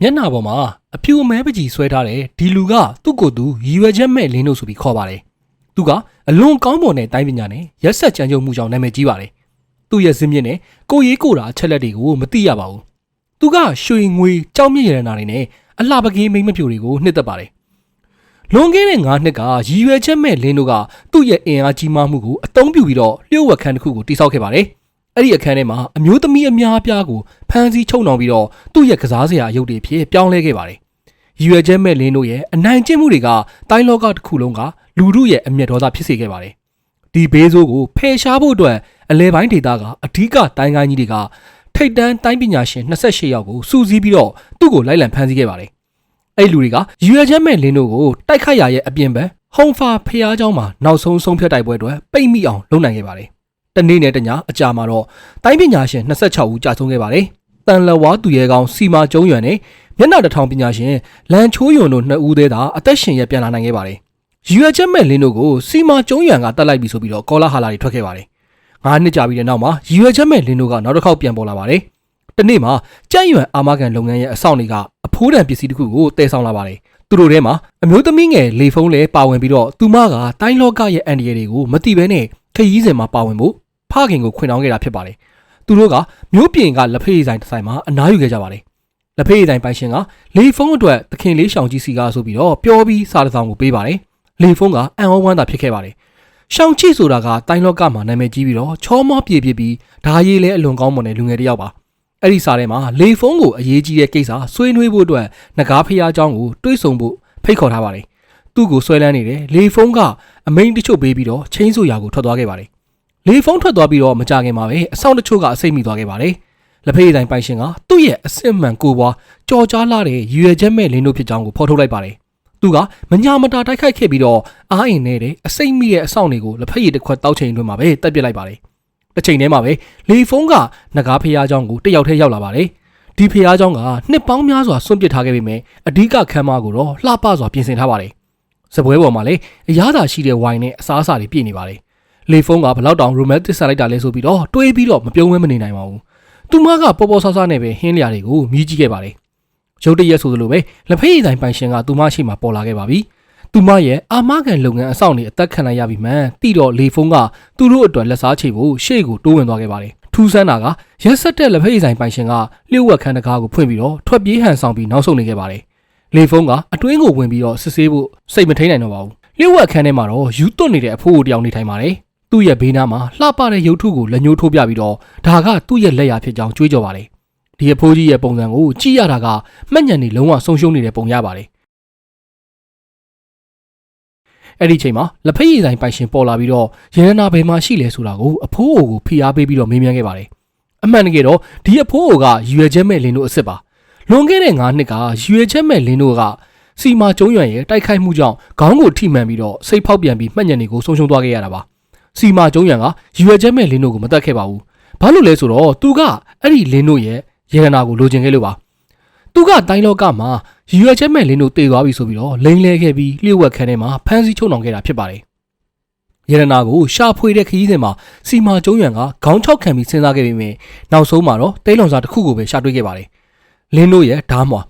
မျက်နှာပေါ်မှာအဖြူအမဲပကြီးဆွဲထားတဲ့ဒီလူကသူ့ကိုယ်သူရည်ရွယ်ချက်မဲ့လင်းတို့ဆိုပြီးခေါ်ပါတယ်။သူကအလွန်ကောင်းမွန်တဲ့တိုင်းပညာနဲ့ရက်ဆက်ကြံကြုံမှုကြောင့်နာမည်ကြီးပါတယ်။သူ့ရဲ့ဇင်းမြင့်နဲ့ကိုရေးကိုတာအချက်လက်တွေကိုမသိရပါဘူး။သူကရွှေငွေကြောက်မြင့်ရတနာတွေနဲ့အလှပကင်းမိမ့်မပြိုတွေကိုနှစ်သက်ပါတယ်။လွန်ခဲ့တဲ့9နှစ်ကရည်ရွယ်ချက်မဲ့လင်းတို့ကသူ့ရဲ့အင်အားကြီးမားမှုကိုအသုံးပြုပြီးတော့လျှို့ဝှက်ခန်းတစ်ခုကိုတိစောက်ခဲ့ပါတယ်။ အဲ့ဒီအခန်းထဲမှာအမျိုးသမီးအများအပြားကိုဖမ်းဆီးချုပ်နှောင်ပြီးတော့သူ့ရဲ့ကစားစရာအယုတ်တွေဖြစ်ပြောင်းလဲခဲ့ပါတယ်။ရည်ရွယ်ချက်မဲ့လင်းတို့ရဲ့အနိုင်ကျင့်မှုတွေကတိုင်းလောကတစ်ခုလုံးကလူမှုရဲ့အမျက်ဒေါသဖြစ်စေခဲ့ပါတယ်။ဒီဘေးဆိုးကိုဖယ်ရှားဖို့အတွက်အလဲပိုင်းဒေသကအဓိကတိုင်းကိုင်းကြီးတွေကထိတ်တန်းတိုင်းပညာရှင်28ယောက်ကိုစုစည်းပြီးတော့သူ့ကိုလိုက်လံဖမ်းဆီးခဲ့ပါတယ်။အဲ့ဒီလူတွေကရည်ရွယ်ချက်မဲ့လင်းတို့ကိုတိုက်ခိုက်ရရဲ့အပြင်ဘက်ဟုံဖာဖျားเจ้าမှာနောက်ဆုံးဆုံးဖြတ်တိုက်ပွဲအတွက်ပိတ်မိအောင်လုပ်နိုင်ခဲ့ပါတယ်။ တနေ့နဲ့တညအကြာမှာတော့တိုင်းပညာရှင်26ဦးကြာဆုံးခဲ့ပါတယ်။တန်လဝါသူရဲကောင်းစီမာကျုံရွံနဲ့မျက်နှာတစ်ထောင်ပညာရှင်လန်ချိုးယွန်တို့နှစ်ဦးသေးသာအသက်ရှင်ရပြန်လာနိုင်ခဲ့ပါတယ်။ရွယ်ချက်မဲ့လင်းတို့ကိုစီမာကျုံရွံကတတ်လိုက်ပြီဆိုပြီးတော့ကောလာဟာလာတွေထွက်ခဲ့ပါတယ်။ငါးနှစ်ကြာပြီးတဲ့နောက်မှာရွယ်ချက်မဲ့လင်းတို့ကနောက်တစ်ခေါက်ပြန်ပေါ်လာပါတယ်။တနေ့မှာကြံ့ရွံအာမခံလုပ်ငန်းရဲ့အဆောင်တွေကအဖိုးတန်ပစ္စည်းတစ်ခုကိုတည်ဆောင်လာပါတယ်။သူတို့ထဲမှာအမျိုးသမီးငယ်လေဖုံးလဲပါဝင်ပြီးတော့သူမကတိုင်းလောကရဲ့အန်ဒီရတွေကိုမတိဘဲနဲ့ခရီးစဉ်မှာပါဝင်ဖို့ဖ ခင်ကိုခွင့်တောင်းခဲ့တာဖြစ်ပါတယ်။သူတို့ကမျိုးပြင်ကလက်ဖေးဆိုင်တစ်ဆိုင်မှာအနားယူခဲ့ကြပါတယ်။လက်ဖေးဆိုင်ပိုင်ရှင်ကလေဖုံးအတွက်သခင်လေးရှောင်ကြီးစီကားဆိုပြီးတော့ပျော်ပြီးစားတစ်ဆောင်ကိုပေးပါတယ်။လေဖုံးကအံ့ဩဝမ်းသာဖြစ်ခဲ့ပါတယ်။ရှောင်ချိဆိုတာကတိုင်းလောကမှာနာမည်ကြီးပြီးတော့ချောမောပြေပြေပြီးဓာရည်လဲအလွန်ကောင်းမွန်တဲ့လူငယ်တစ်ယောက်ပါ။အဲ့ဒီစားထဲမှာလေဖုံးကိုအရေးကြီးတဲ့ကိစ္စဆွေးနွေးဖို့အတွက်ငကားဖျားเจ้าကိုတွေးဆုံဖို့ဖိတ်ခေါ်ထားပါတယ်။သူ့ကိုဆွဲလန်းနေတယ်လေဖုံးကအမိန်တချို့ပေးပြီးတော့ချင်းဆိုရာကိုထွက်သွားခဲ့ပါတယ်။ လေဖုံးထွက်သွားပြီးတော့မကြခင်မှာပဲအဆောင်တချို့ကအစိတ်မိသွားခဲ့ပါတယ်။လက်ဖေးတိုင်းပိုင်ရှင်ကသူ့ရဲ့အစစ်မှန်ကိုပွားကြော်ကြားလာတဲ့ရွယ်ချက်မဲ့လင်းတို့ဖြစ်ကြောင်းကိုဖော်ထုတ်လိုက်ပါတယ်။သူကမညာမတာတိုက်ခိုက်ခဲ့ပြီးတော့အားအင်နဲ့တဲ့အစိတ်မိတဲ့အဆောင်တွေကိုလက်ဖက်ရည်တစ်ခွက်တောက်ချိန်အတွင်းမှာပဲတက်ပစ်လိုက်ပါတယ်။တစ်ချိန်တည်းမှာပဲလေဖုံးကငကားဖျားเจ้าကိုတယောက်တည်းရောက်လာပါတယ်။ဒီဖျားเจ้าကနှစ်ပေါင်းများစွာဆွန့်ပစ်ထားခဲ့ပေမဲ့အဓိကခမ်းမကိုတော့လှပစွာပြင်ဆင်ထားပါတယ်။စပွဲပေါ်မှာလည်းအရသာရှိတဲ့ဝိုင်နဲ့အစားအစာတွေပြည့်နေပါတယ်။ လေဖုံးကဘလောက်တောင်ရိုမန်တစ်ဆက်လိုက်တာလဲဆိုပြီးတော့တွေးပြီးတော့မပြုံးဝဲမနေနိုင်ပါဘူး။သူမကပေါ်ပေါ်ဆဆနဲ့ပဲဟင်းလျာတွေကိုမြည်ကြည့်ခဲ့ပါတယ်။ရုတ်တရက်ဆိုသလိုပဲလက်ဖက်ရည်တိုင်းပိုင်ရှင်ကသူမရှိမှပေါ်လာခဲ့ပါပြီ။သူမရဲ့အာမခံလုပ်ငန်းအဆောင်တွေအသက်ခံလိုက်ရပြီမှန်တိတော့လေဖုံးကသူတို့အတွက်လက်စားချေဖို့ရှေ့ကိုတိုးဝင်သွားခဲ့ပါတယ်။ထူးဆန်းတာကရက်ဆက်တဲ့လက်ဖက်ရည်ဆိုင်ပိုင်ရှင်ကလျှို့ဝှက်ခန်းတကားကိုဖွင့်ပြီးတော့ထွက်ပြေးဟန်ဆောင်ပြီးနောက်ဆုတ်နေခဲ့ပါတယ်။လေဖုံးကအတွင်းကိုဝင်ပြီးတော့စစ်ဆေးဖို့စိတ်မထိန်နိုင်တော့ပါဘူး။လျှို့ဝှက်ခန်းထဲမှာတော့ယူသွတ်နေတဲ့အဖိုးအိုတယောက်နေထိုင်ပါတယ်။ သူ့ရဲ့ဘေးနားမှာလှပတဲ့ရုပ်ထုကိုလက်ညှိုးထိုးပြပြီးတော့ဒါကသူ့ရဲ့လက်ရာဖြစ်ကြောင်းကြွေးကြော်ပါတယ်။ဒီအဖိုးကြီးရဲ့ပုံစံကိုကြည့်ရတာကမှတ်ညံနေလုံးဝဆုံးရှုံးနေတဲ့ပုံရပါတယ်။အဲ့ဒီချိန်မှာလက်ဖက်ရည်ဆိုင်ပိုင်ရှင်ပေါ်လာပြီးတော့ရဟနာဘယ်မှာရှိလဲဆိုတာကိုအဖိုးအိုကိုဖိအားပေးပြီးတော့မေးမြန်းခဲ့ပါတယ်။အမှန်တကယ်တော့ဒီအဖိုးအိုကရွယ်ချက်မဲ့လင်းတို့အစ်စ်ပါ။လွန်ခဲ့တဲ့9နှစ်ကရွယ်ချက်မဲ့လင်းတို့ကစီမာကျုံးရွံရဲ့တိုက်ခိုက်မှုကြောင့်ခေါင်းကိုထိမှန်ပြီးတော့စိတ်ဖောက်ပြန်ပြီးမှတ်ညံတွေကိုဆုံးရှုံးသွားခဲ့ရတာပါ။ စီမာကျုံးရွံကရွယ်ချက်မဲ့လင်းတို့ကိုမတတ်ခဲ့ပါဘူး။ဘာလို့လဲဆိုတော့သူကအဲ့ဒီလင်းတို့ရဲ့ရဟနာကိုလိုချင်ခဲ့လို့ပါ။သူကတိုင်းလောကမှာရွယ်ချက်မဲ့လင်းတို့တည်သွားပြီဆိုပြီးတော့လိန်လဲခဲ့ပြီးလျှို့ဝှက်ခန်းထဲမှာဖမ်းဆီးချုပ်နှောင်ခဲ့တာဖြစ်ပါတယ်။ရတနာကိုရှာဖွေတဲ့ခရီးစဉ်မှာစီမာကျုံးရွံကခေါင်းချောက်ခံပြီးစဉ်းစားခဲ့ပြီးမြင်နောက်ဆုံးမှာတော့တိတ်လွန်စာတစ်ခုကိုပဲရှာတွေ့ခဲ့ပါတယ်။လင်းတို့ရဲ့ဓားမွာ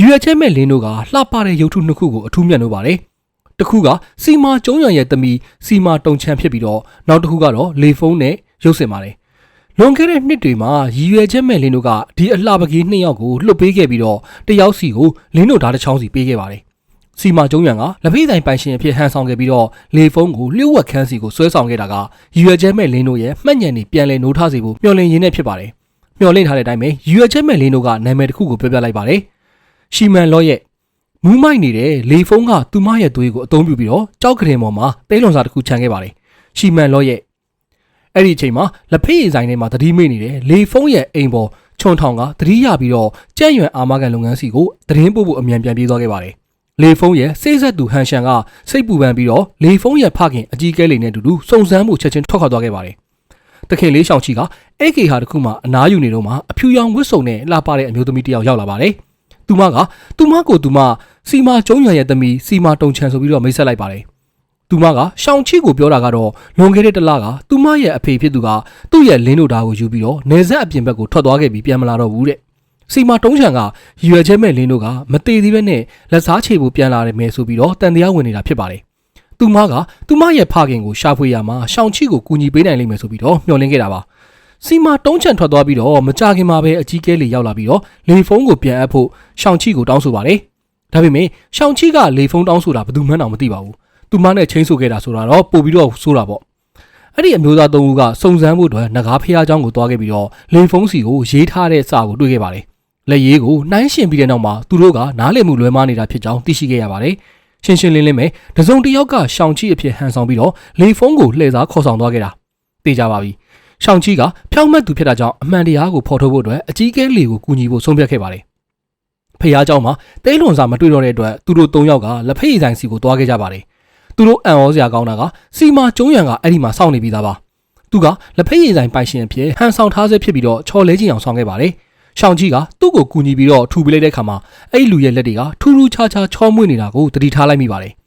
ရွယ်ချက်မဲ့လင်းတို့ကလှပတဲ့ရုပ်ထုနှစ်ခုကိုအထူးမြတ်လို့ပါတယ်။ တစ်ခုကစီမာကျုံးရွံရဲ့သမီးစီမာတုံချန်ဖြစ်ပြီးတော့နောက်တစ်ခုကတော့လေဖုံးနဲ့ရုပ်စင်ပါတယ်။လွန်ခဲ့တဲ့နှစ်တွေမှာရည်ရွယ်ချက်မဲ့လင်းတို့ကဒီအလှပကြီးနှစ်ယောက်ကိုလွတ်ပေးခဲ့ပြီးတော့တယောက်စီကိုလင်းတို့ဓာတ်တစ်ချောင်းစီပေးခဲ့ပါတယ်။စီမာကျုံရံကလက်ဖေးဆိုင်ပိုင်ရှင်အဖြစ်ဟန်ဆောင်ခဲ့ပြီးတော့လေဖုံးကိုလျှို့ဝှက်ခန်းစီကိုဆွဲဆောင်ခဲ့တာကရည်ရွယ်ချက်မဲ့လင်းတို့ရဲ့မှတ်ညံနေပြန်လည်နိုးထားစေဖို့မျှော်လင့်ရင်းနဲ့ဖြစ်ပါတယ်။မျှော်လင့်ထားတဲ့အတိုင်းပဲရည်ရွယ်ချက်မဲ့လင်းတို့ကနာမည်တစ်ခုကိုပြောပြလိုက်ပါတယ်။ရှီမန်လော့ရဲ့ မူးမိုက်နေတဲ့လေဖုံးကသူမရဲ့သွေးကိုအသုံးပြုပြီးတော့ကြောက်ကရင်ပေါ်မှာတဲလွန်စာတစ်ခုခြံခဲ့ပါတယ်။ရှီမန်လော့ရဲ့အဲ့ဒီအချိန်မှာလက်ဖေးရည်ဆိုင်ထဲမှာသတိမေ့နေတယ်လေဖုံးရဲ့အိမ်ပေါ်ခြုံထောင်ကသတိရပြီးတော့ကြက်ရွံအာမကန်လုပ်ငန်းစီကိုသတင်းပို့ဖို့အမြန်ပြန်ပြေးသွားခဲ့ပါတယ်လေဖုံးရဲ့စိတ်ဆက်သူဟန်ရှန်ကစိတ်ပူပန်ပြီးတော့လေဖုံးရဲ့ဖခင်အကြီးကဲလေးနဲ့အတူတူစုံစမ်းမှုချက်ချင်းထွက်ခွာသွားခဲ့ပါတယ်တခင်လေးရှောင်ချီကအေကေဟာတခုမှအနားယူနေတော့မှအဖြူရောင်ဝတ်စုံနဲ့လှပတဲ့အမျိုးသမီးတစ်ယောက်ရောက်လာပါတယ် သူမကသူမကိုသူမစီမာကျုံးရွံရဲ့သမီးစီမာတုံချန်ဆိုပြီးတော့မိတ်ဆက်လိုက်ပါတယ်သူမကရှောင်ချီကိုပြောတာကတော့လွန်ခဲ့တဲ့တစ်လကသူမရဲ့အဖေဖြစ်သူကသူ့ရဲ့လင်းတို့ဓာတ်ကိုယူပြီးတော့နေဆက်အပြင်ဘက်ကိုထွက်သွားခဲ့ပြီးပြန်မလာတော့ဘူးတဲ့စီမာတုံးချံကရွယ်ချက်မဲ့လင်းတို့ကမသေးသေးပဲနဲ့လက်စားချေဖို့ပြန်လာတယ်မယ်ဆိုပြီးတော့တန်တရားဝင်နေတာဖြစ်ပါတယ်။သူမကသူမရဲ့ဖခင်ကိုရှာဖွေရမှာရှောင်းချီကိုကူညီပေးနိုင်လိမ့်မယ်ဆိုပြီးတော့မျှော်လင့်ခဲ့တာပါ။ စီမာတုံးချံထွက်သွားပြီးတော့မကြခင်မှာပဲအကြီးကဲလေးရောက်လာပြီးတော့လေဖုန်းကိုပြန်အပ်ဖို့ရှောင်းချီကိုတောင်းဆိုပါတယ်။ဒါပေမဲ့ရှောင်းချီကလေဖုန်းတောင်းဆိုတာဘယ်သူမှန်းတော့မသိပါဘူး။သူမနဲ့ချင်းဆိုခဲ့တာဆိုတာတော့ပို့ပြီးတော့ဆိုတာပေါ့။အဲ့ဒီအမျိုးသားသုံးဦးကစုံစမ်းဖို့အတွက်ငကားဖျားเจ้าကိုတွားခဲ့ပြီးတော့လေဖုန်းစီကိုရေးထားတဲ့စာကိုတွေ့ခဲ့ပါတယ်။လက်ရေးကိုနှိုင်းရှင်ပြီးတဲ့နောက်မှာသူတို့ကနားလည်မှုလွဲမှားနေတာဖြစ်ကြောင်းသိရှိခဲ့ရပါတယ်။ရှင်းရှင်းလင်းလင်းပဲတစုံတစ်ယောက်ကရှောင်ချီအဖြစ်ဟန်ဆောင်ပြီးတော့လေဖုန်းကိုလှည့်စားခေါ်ဆောင်သွားခဲ့တာသိကြပါပြီ။ ရှောင်ချီကဖြောင်းမတ်သူဖြစ်တာကြောင့်အမှန်တရားကိုဖော်ထုတ်ဖို့အတွက်အကြီးကဲလေကိုကူညီဖို့ဆုံးဖြတ်ခဲ့ပါတယ်။ဖះเจ้าမှာတဲလွန်စာမတွေ့တော့တဲ့အတွက်သူတို့၃ယောက်ကလက်ဖက်ရည်ဆိုင်စီကိုတွားခဲ့ကြပါတယ်။သူတို့အံ့ဩစရာကောင်းတာကစီမာကျုံးရံကအဲ့ဒီမှာစောင့်နေပြီးသားပါ။သူကလက်ဖက်ရည်ဆိုင်ပိုင်ရှင်အဖြစ်ဟန်ဆောင်ထားဆဲဖြစ်ပြီးတော့ချော်လဲချင်အောင်ဆောင်ခဲ့ပါတယ်။ရှောင်းကြီးကသူ့ကိုကူညီပြီးတော့ထူပေးလိုက်တဲ့ခါမှာအဲ့ဒီလူရဲ့လက်တွေကထူးထူးခြားခြားချောမွေ့နေတာကိုသတိထားလိုက်မိပါတယ်။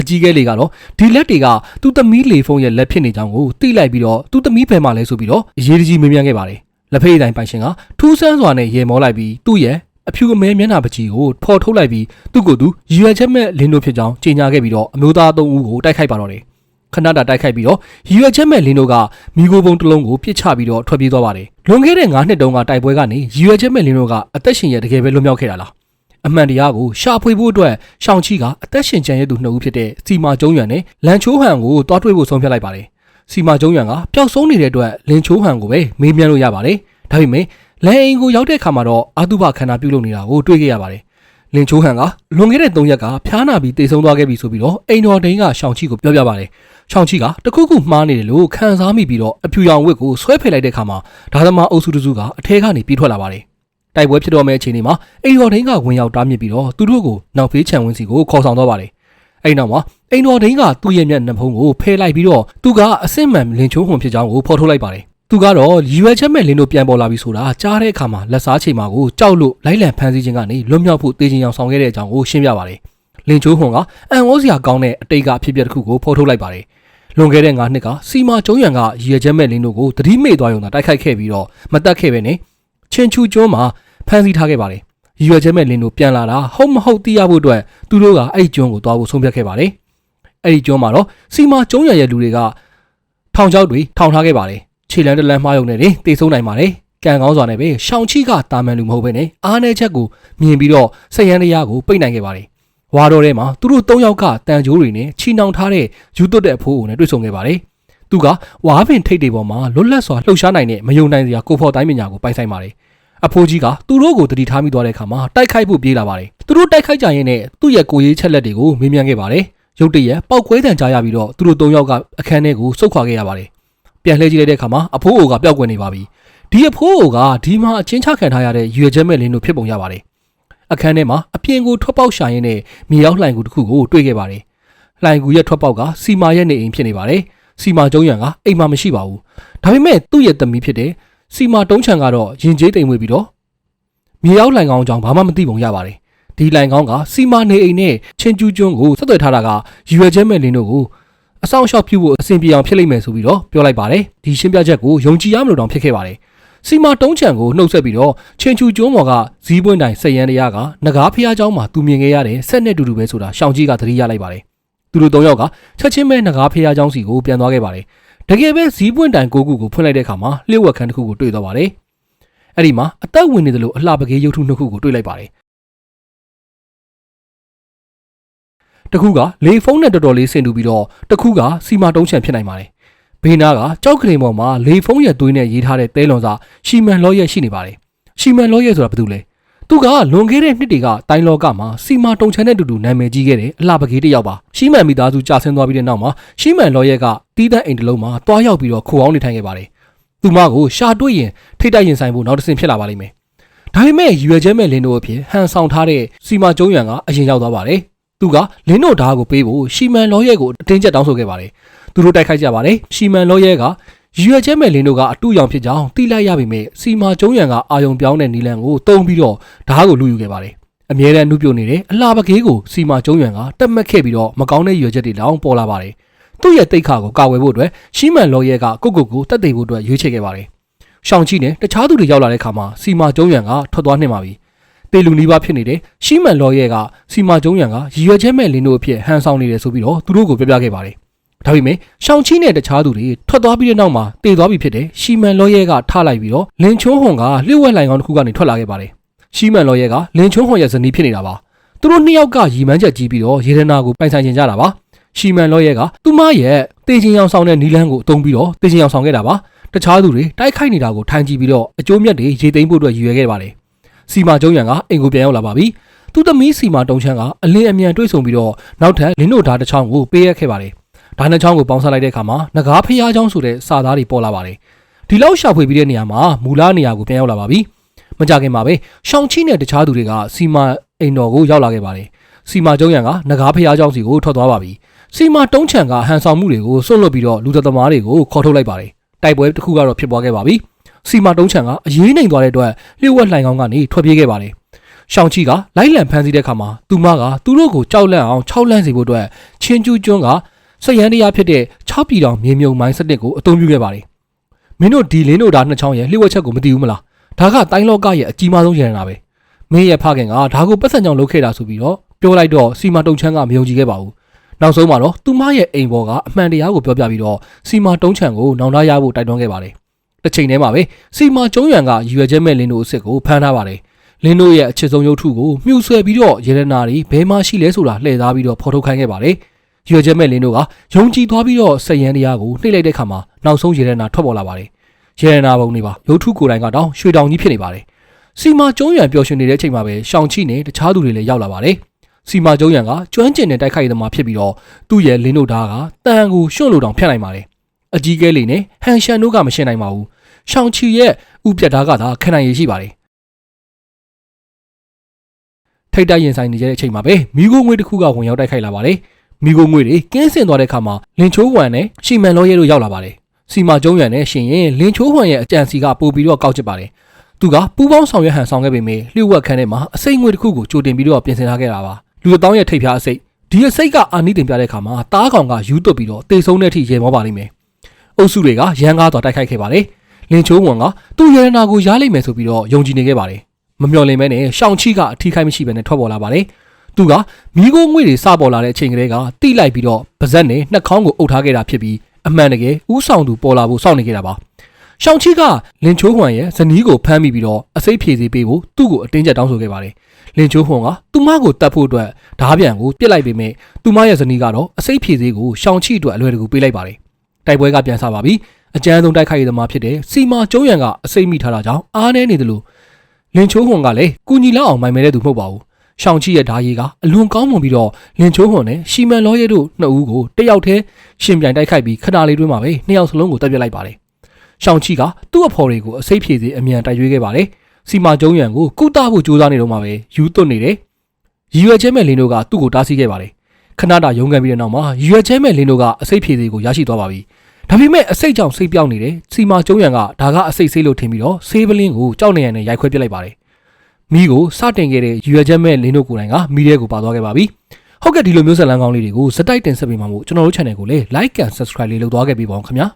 အကြီးကဲလေးကတော့ဒီလက်တွေကသူ့သမီးလေဖုန်းရဲ့လက်ဖြစ်နေကြောင်းကိုသိလိုက်ပြီးတော့သူ့သမီးဘယ်မှာလဲဆိုပြီးတော့အရေးတကြီးမေးမြန်းခဲ့ပါတယ်။လက်ဖေးတိုင်းပိုင်ရှင်ကထူးဆန်းစွာနဲ့ရေမောလိုက်ပြီးသူ့ရဲ့အဖြူအမဲမျက်နှာပကြီးကိုဖော်ထုတ်လိုက်ပြီးသူ့ကိုယ်သူရွယ်ချက်မဲ့လင်းတို့ဖြစ်ကြောင်းကြေညာခဲ့ပြီးတော့အမျိုးသားသုံးဦးကိုတိုက်ခိုက်ပါတော့တယ်။ခဏတာတိုက်ခိုက်ပြီးတော့ရွယ်ချက်မဲ့လင်းတို့ကမိโกပုံတစ်လုံးကိုပြစ်ချပြီးတော့ထွက်ပြေးသွားပါတယ်။လွန်ခဲ့တဲ့9နှစ်တုန်းကတိုက်ပွဲကနေရွယ်ချက်မဲ့လင်းတို့ကအသက်ရှင်ရတကယ်ပဲလွတ်မြောက်ခဲ့တာလား။ အမှန်တရားကိုရှာဖွေဖို့အတွက်ရှောင်းချီကအသက်ရှင်ကြံရသူနှစ်ဦးဖြစ်တဲ့စီမာကျုံးရွံနဲ့လန်ချိုးဟန်ကိုတွားတွေ့ဖို့ဆုံးဖြတ်လိုက်ပါတယ်။စီမာကျုံးရွံကပျောက်ဆုံးနေတဲ့အတွက်လင်ချိုးဟန်ကိုပဲမေးမြန်းလို့ရပါတယ်။ဒါပေမဲ့လန်အိမ်ကိုရောက်တဲ့အခါမှာတော့အာတုဘခန္ဓာပြုတ်လုပ်နေတာကိုတွေ့ခဲ့ရပါတယ်။လင်ချိုးဟန်ကလွန်ခဲ့တဲ့3ရက်ကဖျားနာပြီးတိတ်ဆုံးသွားခဲ့ပြီဆိုပြီးတော့အိမ်တော်ဒိန်းကရှောင်းချီကိုပြောပြပါတယ်။ရှောင်းချီကတခုခုမှားနေတယ်လို့ခံစားမိပြီးတော့အဖြူရောင်ဝက်ကိုဆွဲဖယ်လိုက်တဲ့အခါမှာဒါသမားအုပ်စုတစုကအထဲကနေပြေးထွက်လာပါတယ်။ တိုက်ပွဲဖြစ်တော့မယ့်အချိန်ဒီမှာအိမ်တော်ဒိန်းကဝင်ရောက်တားမြစ်ပြီးတော့သူတို့ကိုနောက်ဖေးချန်ဝင်းစီကိုခေါ်ဆောင်သွားပါတယ်။အဲ့နောက်မှာအိမ်တော်ဒိန်းကသူ့ရဲ့မျက်နှာဖုံးကိုဖယ်လိုက်ပြီးတော့သူကအစစ်မှန်လင်ချိုးဟွန်ဖြစ်ကြောင်းကိုဖော်ထုတ်လိုက်ပါတယ်။သူကတော့ရည်ရွယ်ချက်မဲ့လင်းတို့ပြန်ပေါ်လာပြီဆိုတာကြားတဲ့အခါမှာလက်စားချိန်မှာကိုကြောက်လို့လိုက်လံဖမ်းဆီးခြင်းကနေလွတ်မြောက်ဖို့တေးခြင်းအောင်ဆောင်ခဲ့တဲ့အကြောင်းကိုရှင်းပြပါတယ်။လင်ချိုးဟွန်ကအန်ဩစရာကောင်းတဲ့အတိတ်ကအဖြစ်အပျက်တစ်ခုကိုဖော်ထုတ်လိုက်ပါတယ်။လွန်ခဲ့တဲ့9နှစ်ကစီမာကျုံးရံကရည်ရွယ်ချက်မဲ့လင်းတို့ကိုတတိမေ့သွားရုံသာတိုက်ခိုက်ခဲ့ပြီးတော့မတက်ခဲ့ပဲနဲ့ချင်းချူကျွန်းမှာ ဖမ်းဆီးထားခဲ့ပါတယ်။ရည်ရွယ်ချက်မဲ့လင်းတို့ပြန်လာတာဟုတ်မဟုတ်သိရဖို့အတွက်သူတို့ကအဲ့ဒီကျွန်းကိုသွားဖို့ဆုံးဖြတ်ခဲ့ပါတယ်။အဲ့ဒီကျွန်းမှာတော့စီမာကျုံးရံရဲ့လူတွေကထောင်ချောက်တွေထောင်ထားခဲ့ပါတယ်။ခြေလန်းတလန်းမှားရုံနဲ့တေဆုံးနိုင်ပါတယ်။ကံကောင်းစွာနဲ့ပဲရှောင်းချီကတာမန်လူမဟုတ်ဘဲနဲ့အားနေချက်ကိုမြင်ပြီးတော့စရန်တရားကိုပိတ်နိုင်ခဲ့ပါတယ်။ဝါတော်ထဲမှာသူတို့၃ယောက်ကတန်ကြိုးတွေနဲ့ချီနှောင်ထားတဲ့ယူသွတ်တဲ့အဖိုးအိုနဲ့တွေ့ဆုံခဲ့ပါတယ်။သူကဝါပင်ထိတ်တွေပေါ်မှာလွတ်လပ်စွာလှုပ်ရှားနိုင်တဲ့မယုံနိုင်စရာကိုဖော်တိုင်းပညာကိုပိုင်ဆိုင်ပါတယ်။ အဖိုးကြီးကသူတို့ကိုတတိထားမိသွားတဲ့အခါမှာတိုက်ခိုက်ဖို့ပြေးလာပါတယ်။သူတို့တိုက်ခိုက်ကြရင်နဲ့သူ့ရဲ့ကိုရေးချက်လက်တွေကိုမေးမြန်းခဲ့ပါတယ်။ရုတ်တရက်ပောက်ကွဲတံကြားရပြီးတော့သူတို့၃ယောက်ကအခန်းထဲကိုဆုတ်ခွာခဲ့ရပါတယ်။ပြန်လှည့်ကြည့်လိုက်တဲ့အခါမှာအဖိုးအိုကပျောက်ကွယ်နေပါပြီ။ဒီအဖိုးအိုကဒီမှာအချင်းချခံထားရတဲ့ရွေချက်မဲ့လင်းတို့ဖြစ်ပုံရပါတယ်။အခန်းထဲမှာအပြင်ကိုထွက်ပေါက်ရှာရင်းနဲ့မြေရောက်လှိုင်ကူတစ်ခုကိုတွေ့ခဲ့ပါတယ်။လှိုင်ကူရဲ့ထွက်ပေါက်ကစီမာရဲ့နေအိမ်ဖြစ်နေပါတယ်။စီမာကျုံးရံကအိမ်မှာမရှိပါဘူး။ဒါပေမဲ့သူ့ရဲ့သမီးဖြစ်တဲ့ စီမာတုံးချံကတော့ရင်ကျေးတိမ်မွေးပြီးတော့မြေရောက်လှိုင်ကောင်းကြောင့်ဘာမှမသိပုံရပါတယ်။ဒီလှိုင်ကောင်းကစီမာနေအိမ်နဲ့ချင်းကျူးကျွန်းကိုဆက်သွယ်ထားတာကရွေချက်မဲ့လင်းတို့ကိုအဆောင်ရှောက်ပြုဖို့အဆင်ပြေအောင်ဖြစ်လိမ့်မယ်ဆိုပြီးတော့ပြောလိုက်ပါတယ်။ဒီရှင်းပြချက်ကိုယုံကြည်ရမလို့တောင်ဖြစ်ခဲ့ပါတယ်။စီမာတုံးချံကိုနှုတ်ဆက်ပြီးတော့ချင်းချူကျွန်းပေါ်ကဇီးပွင့်တိုင်ဆက်ရန်တရားကငကားဖျားเจ้าမှာသူမြင်ခဲ့ရတဲ့ဆက်နဲ့တူတူပဲဆိုတာရှောင်းကြီးကသတိရလိုက်ပါတယ်။သူတို့၃ယောက်ကချက်ချင်းပဲငကားဖျားเจ้าစီကိုပြန်သွားခဲ့ပါတယ်။ တကယ်ပဲဇီးပွင့်တိုင်ကိုကူကိုဖွင့်လိုက်တဲ့အခါမှာလျှို့ဝှက်ခန်းတစ်ခုကိုတွေ့သွားပါတယ်။အဲ့ဒီမှာအသက်ဝင်နေတယ်လို့အလှပကေးရုပ်ထုနှစ်ခုကိုတွေ့လိုက်ပါတယ်။တစ်ခုကလေဖုန်းနဲ့တော်တော်လေးဆင်တူပြီးတော့တစ်ခုကစီမာတုံးချံဖြစ်နိုင်ပါတယ်။ဘေးနားကကြောက်ကလေးပေါ်မှာလေဖုန်းရဲ့သွေးနဲ့ရေးထားတဲ့တဲလွန်စာရှီမန်လောရဲ့ရှိနေပါတယ်။ရှီမန်လောရဲ့ဆိုတာဘာတူလဲ။ သူကလွန်ခဲ့တဲ့နှစ်တွေကတိုင်းလောကမှာစီမာတုံချန်တဲ့တူတူနာမည်ကြီးခဲ့တဲ့အလှပကေးတစ်ယောက်ပါ။ရှီမန်မိသားစုကြာဆင်းသွားပြီးတဲ့နောက်မှာရှီမန်လောရဲ့ကတီးတန့်အိမ်တစ်လုံးမှာတွားရောက်ပြီးတော့ခိုအောင်နေထိုင်ခဲ့ပါတယ်။သူမကိုရှာတွေ့ရင်ထိတ်တိုက်ရင်ဆိုင်ဖို့နောက်တစ်ဆင့်ဖြစ်လာပါလိမ့်မယ်။ဒါပေမဲ့ရွယ်ချဲမဲ့လင်းတို့အဖြစ်ဟန်ဆောင်ထားတဲ့စီမာကျုံးရံကအရင်ရောက်သွားပါတယ်။သူကလင်းတို့ဓာတ်ကိုပေးဖို့ရှီမန်လောရဲ့ကိုအတင်းကျပ်တောင်းဆိုခဲ့ပါတယ်။သူတို့တိုက်ခိုက်ကြပါတယ်။ရှီမန်လောရဲ့က ရွယ်ချဲမဲ့လင်းတို့ကအတူရောင်ဖြစ်ကြောင်းသိလိုက်ရပေမဲ့စီမာကျုံးရံကအာယုံပြောင်းတဲ့နီလန်ကိုတုံးပြီးတော့ဓာတ်ကိုလူယူခဲ့ပါတယ်။အမြဲတမ်းနှုတ်ပြနေတယ်အလှပကေးကိုစီမာကျုံးရံကတက်မှတ်ခဲ့ပြီးတော့မကောင်းတဲ့ရွယ်ချက်တွေလောင်းပေါ်လာပါတယ်။သူ့ရဲ့တိတ်ခါကိုကာဝယ်ဖို့အတွက်ရှီမန်လောရဲ့ကကိုကိုကိုတက်သိဖို့အတွက်ရွေးချယ်ခဲ့ပါတယ်။ရှောင်းချိနဲ့တခြားသူတွေရောက်လာတဲ့အခါမှာစီမာကျုံးရံကထွက်သွားနှင်ပါပြီတေလူနီးပါးဖြစ်နေတဲ့ရှီမန်လော်ရဲကစီမာကျုံးရံကရည်ရွယ်ချက်မဲ့လင်းတို့အဖြစ်ဟန်ဆောင်နေတယ်ဆိုပြီးတော့သူတို့ကိုပြောပြခဲ့ပါတယ် ဒါပေမဲ့ရှောင်းချိနဲ့တခြားသူတွေထွက်သွားပြီးတဲ့နောက်မှာတေသွားပြီဖြစ်တဲ့ရှီမန်လော်ရဲကထားလိုက်ပြီးတော့လင်ချုံးဟွန်ကလျှို့ဝှက်လိုင်ကောင်တစ်ခုကနေထွက်လာခဲ့ပါတယ်ရှီမန်လော်ရဲကလင်ချုံးဟွန်ရဲ့ဇနီးဖြစ်နေတာပါသူတို့နှစ်ယောက်ကရီမန်းချက်ကြီးပြီးတော့ရေဒနာကိုပိုင်ဆိုင်ကျင်ကြတာပါရှီမန်လောရဲကသူမရဲ့တေချင်ရောင်ဆောင်တဲ့နီလန်းကိုအသုံးပြီးတော့တေချင်ရောင်ဆောင်ခဲ့တာပါတခြားသူတွေတိုက်ခိုက်နေတာကိုထိုင်ကြည့်ပြီးတော့အကျိုးမြတ်တွေရေသိမ်းဖို့အတွက်ရည်ရွယ်ခဲ့ပါတယ်စီမာကျုံးရံကအိမ်ကိုပြန်ရောက်လာပါပြီသူသမီးစီမာတုံချမ်းကအလင်းအမြန်တွေးဆုံပြီးတော့နောက်ထပ်လင်းတို့ဓာတ်တစ်ချောင်းကိုပေးရခဲ့ပါတယ် ဓာတ်နှစ်ချောင်းကိုပေါင်းစပ်လိုက်တဲ့အခါမှာငကားဖျားချောင်းဆိုတဲ့စာသားတွေပေါ်လာပါတယ်ဒီလောက်ရှာဖွေပြီးတဲ့နေရာမှာမူလနေရာကိုပြန်ရောက်လာပါပြီမကြခင်မှာပဲရှောင်းချိနဲ့တခြားသူတွေကစီမာအိမ်တော်ကိုရောက်လာခဲ့ပါတယ်စီမာကျုံးရံကငကားဖျားချောင်းစီကိုထွက်သွားပါပြီစီမာတုံးချံကဟန်ဆောင်မှုတွေကိုစွန့်လွတ်ပြီးတော့လူသက်သမားတွေကိုခေါ်ထုတ်လိုက်ပါတယ်တိုက်ပွဲတစ်ခုကတော့ဖြစ်ပွားခဲ့ပါပြီစီမာတုံးချံကအရေးနိုင်သွားတဲ့အတွက်လျှို့ဝှက်လှိုင်ကောင်းကနေထွက်ပြေးခဲ့ပါတယ်ရှောင်းချီကလိုက်လံဖမ်းဆီးတဲ့အခါမှာသူမကသူတို့ကိုကြောက်လန့်အောင်ခြောက်လန့်စေဖို့အတွက်ချင်းကျူးကျွန်းက စရန်တရားဖြစ်တဲ့6ပြည်တော်မြေမြုံမိုင်းစနစ်ကိုအသုံးပြုခဲ့ပါတယ်မင်းတို့ဒီလင်းတို့ဒါနှစ်ချောင်းရဲ့လျှို့ဝှက်ချက်ကိုမသိဘူးမလားဒါကတိုင်းလောကရဲ့အကြီးမားဆုံးရန်နာပဲမင်းရဲ့ဖခင်ကဒါကိုပတ်စံကြောင့်လုပ်ခဲ့တာဆိုပြီးတော့ပြောလိုက်တော့စီမာတုံချမ်းကမယုံကြည်ခဲ့ပါဘူးနောက်ဆုံးမှာတော့သူမရဲ့အိမ်ပေါ်ကအမှန်တရားကိုပြောပြပြီးတော့စီမာတုံးချံကိုနောင်တရဖို့တိုက်တွန်းခဲ့ပါတယ်။တစ်ချိန်တည်းမှာပဲစီမာကျုံးရံကရွယ်ချက်မဲ့လင်းတို့အစ်စ်ကိုဖမ်းထားပါတယ်။လင်းတို့ရဲ့အချစ်ဆုံးရုပ်ထုကိုမြှူဆွဲပြီးတော့ရေရနာတွေဘယ်မှရှိလဲဆိုတာလှည့်သားပြီးတော့ဖော်ထုတ်ခိုင်းခဲ့ပါတယ်။ ရွယ်ချက်မဲ့လင်းတို့ကယုံကြည်သွားပြီးတော့စက်ရန်တရားကိုနှိပ်လိုက်တဲ့ခါမှာနောက်ဆုံးရေရနာထွက်ပေါ်လာပါတယ်။ရေရနာပုံတွေပါရုပ်ထုကိုယ်တိုင်ကတောင်ရွှေတောင်ကြီးဖြစ်နေပါတယ်။စီမာကျုံးရံပျော်ရွှင်နေတဲ့အချိန်မှာပဲရှောင်းချိနဲ့တခြားသူတွေလည်းရောက်လာပါတယ်။စီမာကျုံးရံကကျွမ်းကျင်တဲ့တိုက်ခိုက်သမားဖြစ်ပြီးတော့သူ့ရဲ့လင်းတို့ဓာတ်ကတန်ကိုရွှွန့်လို့တောင်ဖြတ်နိုင်ပါတယ်အကြီးကဲလေးနဲ့ဟန်ရှန်တို့ကမရှင်းနိုင်ပါဘူးရှောင်းချီရဲ့ဥပြတ်ဓာတ်ကသာခံနိုင်ရရှိပါတယ်ထိတ်တိုက်ရင်ဆိုင်နေကြတဲ့အချိန်မှာပဲမိโกငွေတစ်ခုကဝင်ရောက်တိုက်ခိုက်လာပါတယ် မိโกငွေတွေကင်းစင်သွားတဲ့အခါမှာလင်ချိုးဝမ်နဲ့ရှီမန်လောရဲတို့ရောက်လာပါတယ်စီမာကျုံးရံနဲ့ရှင်ရင်လင်ချိုးဝမ်ရဲ့အကြံစီကပို့ပြီးတော့ကောက်ချစ်ပါတယ်သူကပူပေါင်းဆောင်ရွက်ဟန်ဆောင်ခဲ့ပေမယ့်လျှို့ဝှက်ခန်းထဲမှာအစိမ့်ငွေတစ်ခုကိုကြိုတင်ပြီးတော့ပြင်ဆင်ထားခဲ့တာပါလူတစ်တောင်းရဲ့ထိပ်ဖျားအစိတ်ဒီအစိတ်ကအာနိတင်ပြတဲ့အခါမှာတားကောင်ကယူသွတ်ပြီးတော့တေဆုံးတဲ့အထိရေမောပါလိမ့်မယ်အုပ်စုတွေကရန်ကားသွားတိုက်ခိုက်ခဲ့ပါတယ်လင်ချိုးဝန်ကသူ့ရတနာကိုရားလိမ့်မယ်ဆိုပြီးတော့ယုံကြည်နေခဲ့ပါတယ်မမျှော်လင့်မဲနဲ့ရှောင်းချိကအထီးခိုင်းမရှိဘဲနဲ့ထွက်ပေါ်လာပါတယ် သူကမိโกငွေတွေစပေါ်လာတဲ့အချိန်ကလေးကတိလိုက်ပြီးတော့ပါဇက်နဲ့နှက်ခေါင်းကိုအုပ်ထားခဲ့တာဖြစ်ပြီးအမှန်တကယ်ဥဆောင်သူပေါ်လာဖို့စောင့်နေခဲ့တာပါရှောင်းချိကလင်ချိုးဟွမ်ရဲ့ဇနီးကိုဖမ်းမိပြီးတော့အစိတ်ဖြည့်စေပေးဖို့သူ့ကိုအတင်းကျပ်တောင်းဆိုခဲ့ပါတယ်လင်ချိုးဟွန်ကသူမကိုတတ်ဖို့အတွက်ဓားပြန်ကိုပြစ်လိုက်ပေမဲ့သူမရဲ့ဇနီးကတော့အစိတ်ဖြည့်စေးကိုရှောင်းချိအတွက်အလွယ်တကူပေးလိုက်ပါတယ်တိုက်ပွဲကပြန်ဆပါပြီအကြမ်းဆုံးတိုက်ခိုက်ရေးသမားဖြစ်တဲ့စီမာကျုံးရံကအစိတ်မိထားတာကြောင့်အားနည်းနေတယ်လို့လင်ချိုးဟွန်ကလည်းကုညီလောက်အောင်မိုင်မဲတဲ့သူမဟုတ်ပါဘူး ရှောင်းချိရဲ့ဓာရီကအလွန်ကောင်းမွန်ပြီးတော့လင်ချိုးဟွန်နဲ့ရှီမန်လောရဲတို့နှစ်ဦးကိုတယောက်တည်းရှင်ပြိုင်တိုက်ခိုက်ပြီးခဏလေးတွင်းမှာပဲနှစ်ယောက်စလုံးကိုတပ်ပြစ်လိုက်ပါတယ်ရှောင်းချိကသူ့အဖော်တွေကိုအစိတ်ဖြည့်စေးအမြန်တိုက်ရွေးခဲ့ပါတယ်စီမာကျုံးရံကိုကုတဖို့ကြိုးစားနေတော့မှပဲယူသွတ်နေတယ်ရည်ရွယ်ချက်မဲ့လင်းတို့ကသူ့ကိုတားဆီးခဲ့ပါတယ်ခဏတာရုံးကန်ပြီးတဲ့နောက်မှာရည်ရွယ်ချက်မဲ့လင်းတို့ကအစိတ်ဖြည့်စေးကိုရရှိသွားပါပြီဒါပေမဲ့အစိတ်ကြောင့်စိတ်ပြောင်းနေတယ်စီမာကျုံးရံကဒါကအစိတ်ဆေးလို့ထင်ပြီးတော့ဆေးပလင်းကိုကြောက်နေရတဲ့ရိုက်ခွဲပစ်လိုက်ပါတယ် မိကိုစတင်ခဲ့တဲ့ရည်ရွယ်ချက်မဲ့လင်းတို့ကိုယ်တိုင်ကမိတဲ့ကိုပါသွားခဲ့ပါပြီဟုတ်ကဲ့ဒီလိုမျိုးဇာတ်လမ်းကောင်းလေးတွေကိုစတိုက်တင်ဆက်ပေးမှာမို့ကျွန်တော်တို့ channel ကိုလည်း like and subscribe လေးလုပ်သွားခဲ့ပေးပါဦးခင်ဗျာ